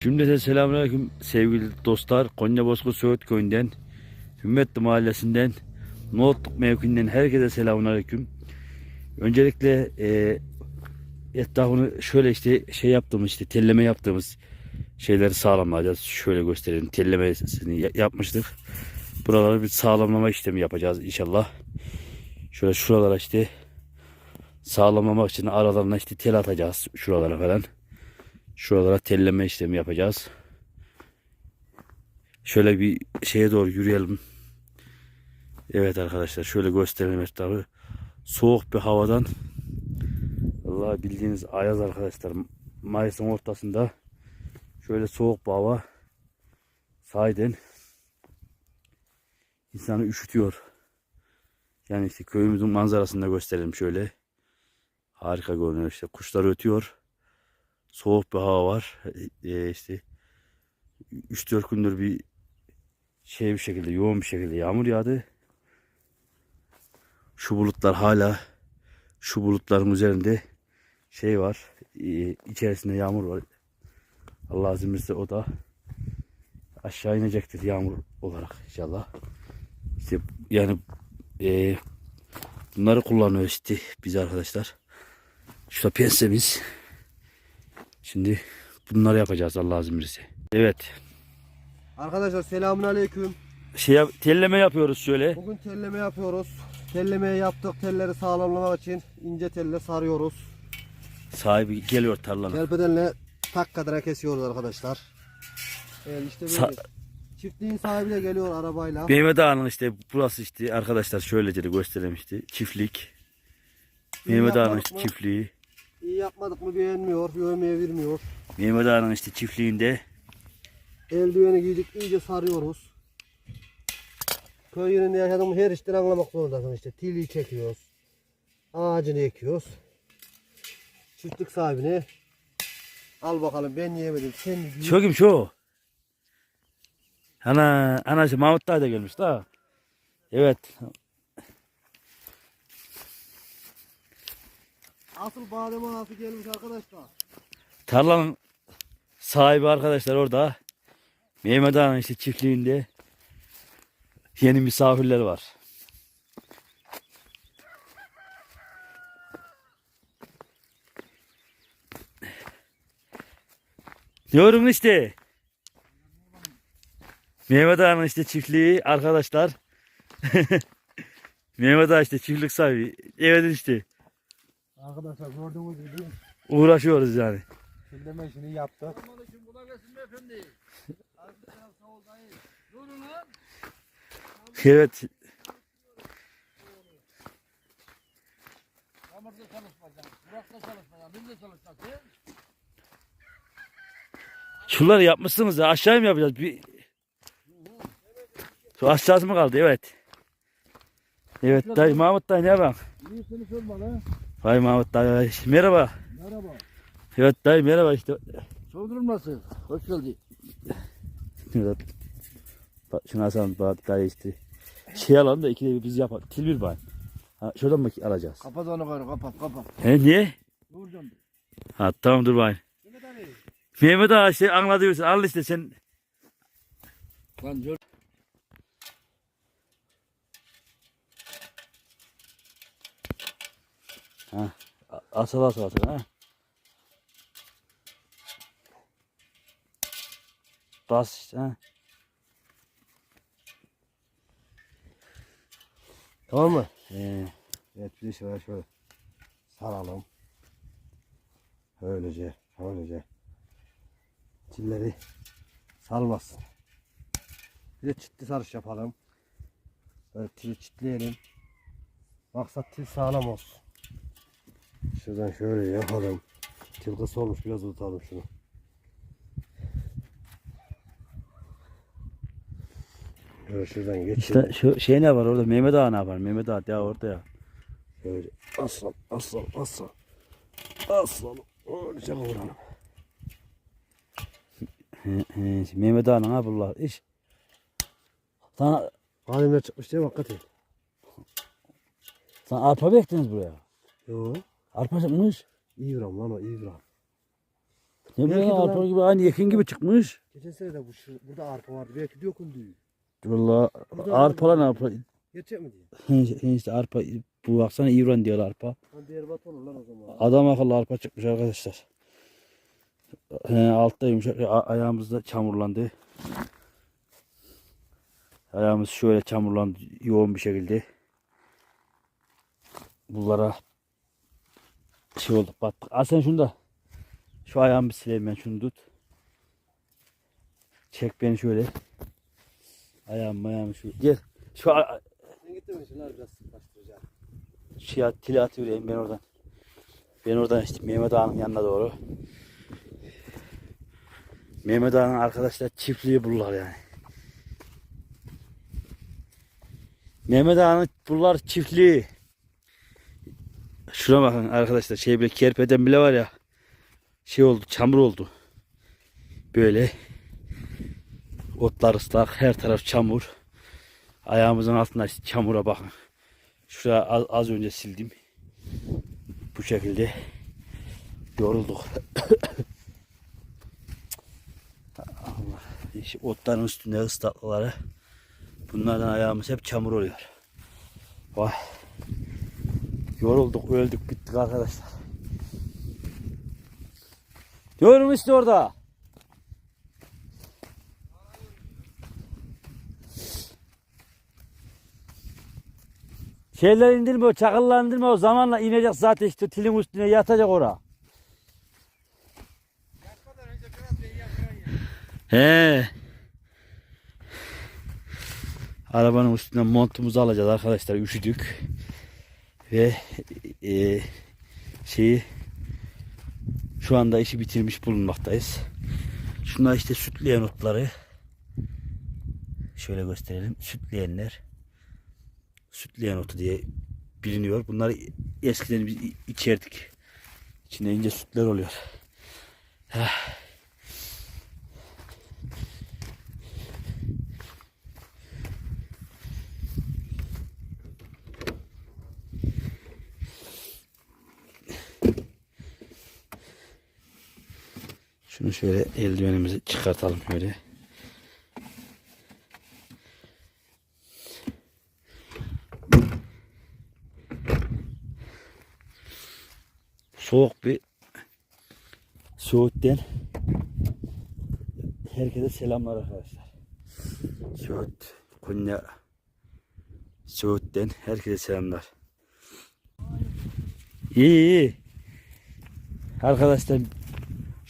Cümlete selamünaleyküm sevgili dostlar. Konya Bozkurt Söğüt Köyü'nden, Hümmetli Mahallesi'nden, Nohutluk mevkiinden herkese selamünaleyküm. Öncelikle e, etrafını şöyle işte şey yaptığımız işte telleme yaptığımız şeyleri sağlamlayacağız. Şöyle gösterelim. Tellemesini ya- yapmıştık. Buraları bir sağlamlama işlemi yapacağız inşallah. Şöyle şuralara işte sağlamlamak için aralarına işte tel atacağız. Şuralara falan. Şuralara telleme işlemi yapacağız. Şöyle bir şeye doğru yürüyelim. Evet arkadaşlar şöyle gösterelim etrafı. Soğuk bir havadan Allah bildiğiniz ayaz arkadaşlar. Mayıs'ın ortasında şöyle soğuk bir hava sahiden insanı üşütüyor. Yani işte köyümüzün manzarasını da gösterelim şöyle. Harika görünüyor işte kuşlar ötüyor soğuk bir hava var. Ee, işte 3-4 gündür bir şey bir şekilde yoğun bir şekilde yağmur yağdı. Şu bulutlar hala şu bulutların üzerinde şey var. e, içerisinde yağmur var. Allah verirse o da aşağı inecektir yağmur olarak inşallah. İşte yani e, bunları kullanıyoruz işte biz arkadaşlar. Şurada pensemiz. Şimdi bunları yapacağız Allah izin verirse. Evet. Arkadaşlar selamünaleyküm. Şey yap- telleme yapıyoruz şöyle. Bugün telleme yapıyoruz. Tellemeyi yaptık. Telleri sağlamlamak için ince telle sarıyoruz. Sahibi geliyor tarlana. Kelpedenle tak kadara kesiyoruz arkadaşlar. Evet işte böyle. Sa- Çiftliğin sahibi de geliyor arabayla. Mehmet Ağa'nın işte burası işte arkadaşlar şöylece de göstereyim işte. Çiftlik. Mehmet Ağa'nın işte çiftliği. İyi yapmadık mı beğenmiyor, yövmeye vermiyor. Mehmet Ağa'nın işte çiftliğinde Eldiveni giydik iyice sarıyoruz. Köy yerinde yaşadığımız her işten anlamak zorundasın işte. Tili çekiyoruz. Ağacını ekiyoruz. Çiftlik sahibine al bakalım ben yemedim sen. Şu kim şu? Ana, anası Mahmut da gelmiş da. Evet. Asıl badem ağası gelmiş arkadaşlar. Tarlanın sahibi arkadaşlar orada. Mehmet Ağa'nın işte çiftliğinde yeni misafirler var. Diyorum işte. Mehmet Ağa'nın işte çiftliği arkadaşlar. Mehmet Ağa işte çiftlik sahibi. Evet işte. Arkadaşlar gördüğünüz gibi Uğraşıyoruz yani. telleme işini yaptık. Evet. Şunları yapmışsınız ya aşağıya mı yapacağız? Bir... Şu aşağısı mı kaldı? Evet. Evet dayı Mahmut dayı ne bak? İyi seni sorma lan. Vay Mahmut dayı. Merhaba. Merhaba. Evet dayı merhaba işte. Sordurum nasıl? Hoş geldin. Bak şunu asalım dayı işte. Şey alalım da ikide bir biz yapalım. Til bir bay. Ha, şuradan mı alacağız? Kapat onu karı kapat kapat. He niye? Vuracağım. Ha tamam dur bay. Mehmet abi. Mehmet ağa işte anladıysan al işte sen. Lan gör. Ha. Asıl asıl asıl ha. Bas işte ha. Tamam mı? Ee, Evet bir şöyle şöyle saralım. Öylece, öylece. Çilleri salmasın. Bir de çitli sarış yapalım. Böyle çitleyelim. Maksat til sağlam olsun. Şuradan şöyle yapalım. Kısa olmuş biraz tutalım şunu. Şöyle şuradan geçelim. işte şu şey ne var orada Mehmet ağa ne var? Mehmet ağa ya orada ya. Şöyle aslan aslan aslan. Aslan. Öylece vuralım. Mehmet ağa ne yapırlar? İş. Sana, Halimler çıkmış diye hakikaten. sana arpa mı ektiniz buraya? Yo. Arpa çıkmış. İvram lan o İvram. Ne bileyim Belki de arpa lan- gibi aynı ekin gibi çıkmış. Geçen sene de bu şu, burada arpa vardı. Belki döküldü. Valla Burada arpa lan arpa. Gerçek mi diye? He, işte arpa bu baksana İran diyor arpa. Lan diğer bat olur lan o zaman. Adam akıllı arpa çıkmış arkadaşlar. He, altta yumuşak a- ayağımız da çamurlandı. Ayağımız şöyle çamurlandı yoğun bir şekilde. Bunlara şey olduk battık. Al sen şunu da. Şu ayağımı bir sileyim ben şunu tut. Çek beni şöyle. Ayağım ayağım şu. Gel. Şu a- Sen git de ben şunları biraz sıklaştıracağım. şey at, tili atıvereyim ben oradan. Ben oradan işte Mehmet Ağa'nın yanına doğru. Mehmet Ağa'nın arkadaşlar çiftliği bulurlar yani. Mehmet Ağa'nın bulurlar çiftliği. Şuna bakın arkadaşlar şey bile kerpeden bile var ya. Şey oldu çamur oldu. Böyle. Otlar ıslak her taraf çamur. Ayağımızın altında çamura bakın. Şuraya az, az önce sildim. Bu şekilde yorulduk. Allah. İşte otların üstünde ıslaklıkları. Bunlardan ayağımız hep çamur oluyor. Vay. Yorulduk, öldük, bittik arkadaşlar. Diyorum işte orada. Şeyler indirme o çakıllar indirme o zamanla inecek zaten işte tilin üstüne yatacak ora. He. Arabanın üstünden montumuzu alacağız arkadaşlar üşüdük. Ve e, şeyi şu anda işi bitirmiş bulunmaktayız. Şunlar işte sütleyen otları. Şöyle gösterelim. Sütleyenler sütleyen otu diye biliniyor. Bunları eskiden biz içerdik. İçinde ince sütler oluyor. Heh. Şunu şöyle eldivenimizi çıkartalım şöyle. soğuk bir Söğüt'ten herkese selamlar arkadaşlar. Söğüt, Konya Söğüt'ten herkese selamlar. İyi iyi. Arkadaşlar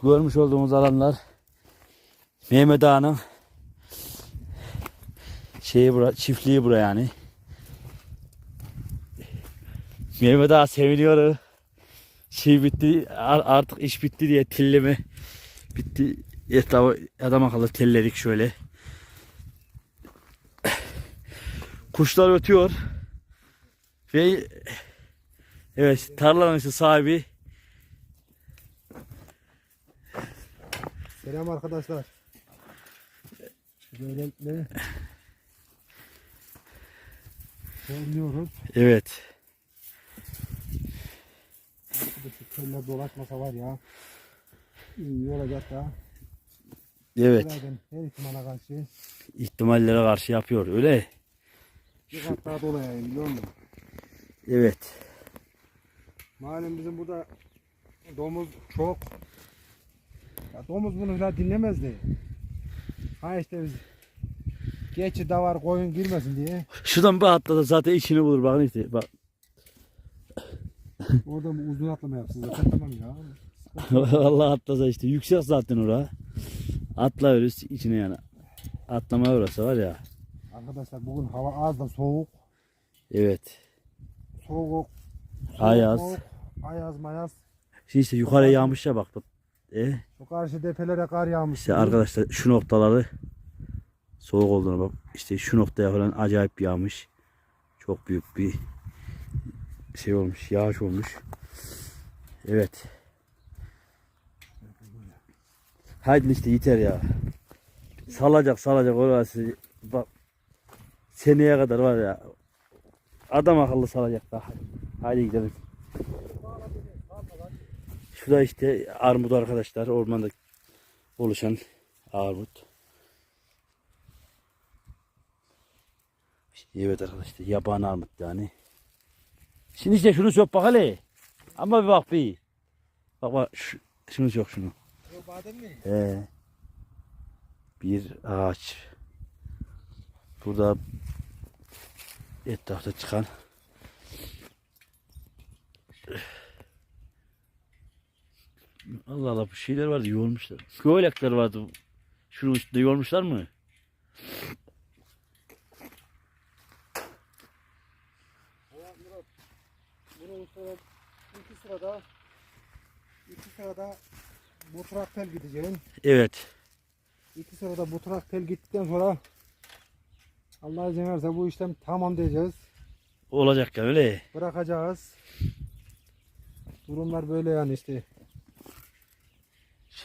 şu görmüş olduğumuz alanlar Mehmet Ağa'nın şeyi bura, çiftliği bura yani. Mehmet Ağa seviniyor. Şey bitti ar- artık iş bitti diye telleme bitti. Etrafı adam akıllı telledik şöyle. Kuşlar ötüyor. Ve evet tarlanın sahibi Selam arkadaşlar. Böylelikle söylüyoruz. evet Burada şu köller dolaşmasa var ya. iyi olacak da. evet her ihtimale karşı ihtimallere karşı yapıyor öyle bir kat daha dolayayım biliyor musun? evet Malum bizim burada domuz çok. Domuz bunu da dinlemezdi. Ha işte biz geçi de var koyun girmesin diye. şuradan bir atladı zaten içini bulur bakın işte bak Oradan bir uzun atlama yapsın zaten tamam ya. vallahi atlasa işte yüksek zaten ora atla öyle içine yani atlama orası var ya Arkadaşlar bugün hava az da soğuk. evet Soğuk. soğuk, Ayaz. soğuk, Ayaz mayaz. Şimdi işte yukarı yağmış ya bak. E, Şu karşı defelere kar yağmış. işte arkadaşlar şu noktaları soğuk olduğunu bak. İşte şu noktaya falan acayip yağmış. Çok büyük bir şey olmuş. Yağış olmuş. Evet. Haydi işte yeter ya. Salacak salacak orası. Bak seneye kadar var ya. Adam akıllı salacak daha. Haydi gidelim. Şu da işte armut arkadaşlar. Ormanda oluşan armut. Evet arkadaşlar yaban armut yani. Şimdi işte şunu sök bak hele. Ama bir bak bir. Bak bak şu, şunu sök şunu. Badem mi? He. Bir ağaç. Burada etrafta çıkan Allah Allah bu şeyler vardı yoğurmuşlar. Göğlekler vardı. Şunun üstünde yoğurmuşlar mı? Bunun sonra iki sırada iki sırada bu traktel gideceğim. Evet. İki sırada bu traktel gittikten sonra Allah izin verirse bu işlem tamam diyeceğiz. Olacak yani öyle. Bırakacağız. Durumlar böyle yani işte.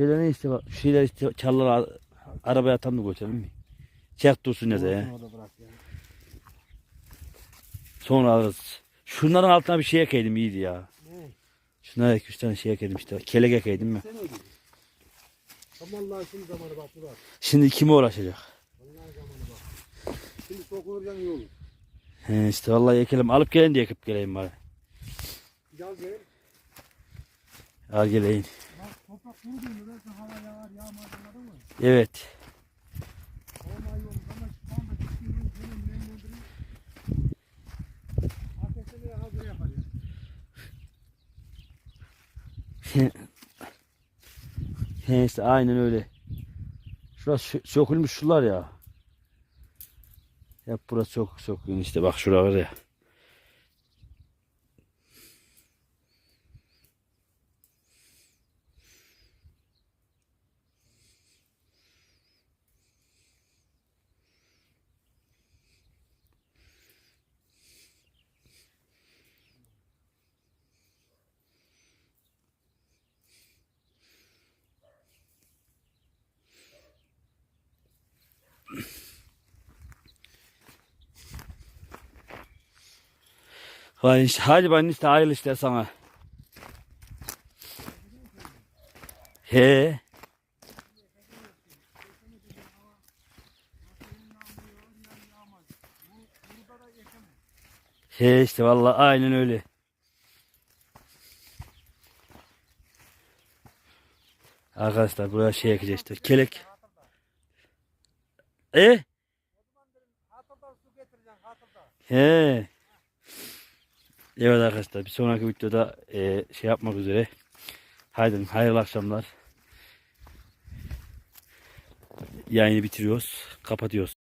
Şeyler ne işte bak. Şeyler işte çallar arabaya tam da götürelim mi? Çek dursun ne de ya. Sonra alırız. Şunların altına bir şey ekeydim iyiydi ya. Şunlara iki üç tane şey ekeydim işte. Kelek ekeydim mi? Allah'ın şimdi zamanı bak Murat. Şimdi kime uğraşacak? Allah'ın zamanı bak. Şimdi sokulurken iyi olur. He işte vallahi ekelim. Alıp gelin diye ekip geleyim bari. Gel gel. Al geleyim. Bak toprak kuru değil. Öyleyse hava yağar yağmaz anladın mı? Evet. Hava iyi olur ama şu anda çıkıyorum. Benim nemlendireyim. Ateşini hazır yapar ya. He işte aynen öyle. Şurası sö- sökülmüş şular ya. Hep burası çok sökülmüş işte bak şura var ya. Hadi, işte, ben işte hayırlı işler sana. He. He işte vallahi aynen öyle. Arkadaşlar buraya şey ekeceğiz işte. Kelek. E? He. Evet arkadaşlar bir sonraki videoda e, şey yapmak üzere. Haydi hayırlı akşamlar. Yayını bitiriyoruz. Kapatıyoruz.